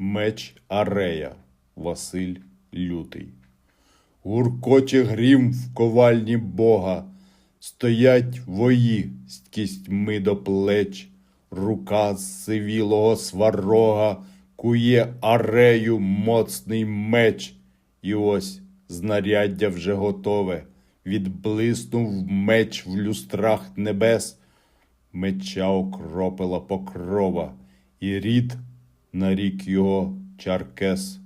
Меч Арея Василь Лютий. Гуркоче грім в ковальні Бога, стоять вої з кістьми до плеч, рука з сивілого сварога. Кує арею моцний меч, і ось знаряддя вже готове, відблиснув меч в люстрах небес, меча окропила покрова, і рід нарік його чаркес.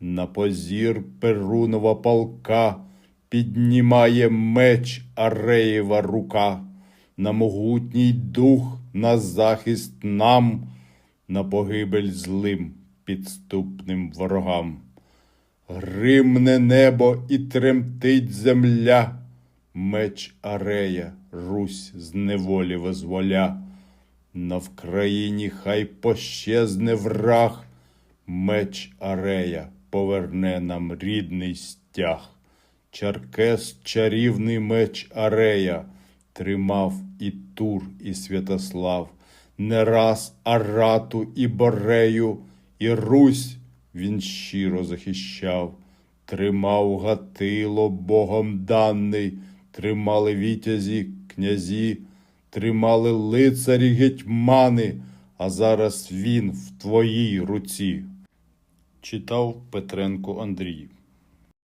На позір Перунова полка піднімає меч Ареєва рука, на могутній дух, на захист нам, на погибель злим підступним ворогам. Гримне небо і тремтить земля, меч Арея, Русь з неволі визволя. На Вкраїні хай пощезне враг, меч Арея поверне нам рідний стяг. Чаркес чарівний меч Арея тримав і Тур, і Святослав, не раз Арату і Борею, і Русь він щиро захищав, тримав Гатило Богом даний, тримали вітязі, князі, тримали лицарі гетьмани, а зараз він в твоїй руці. Читав Петренко Андрій.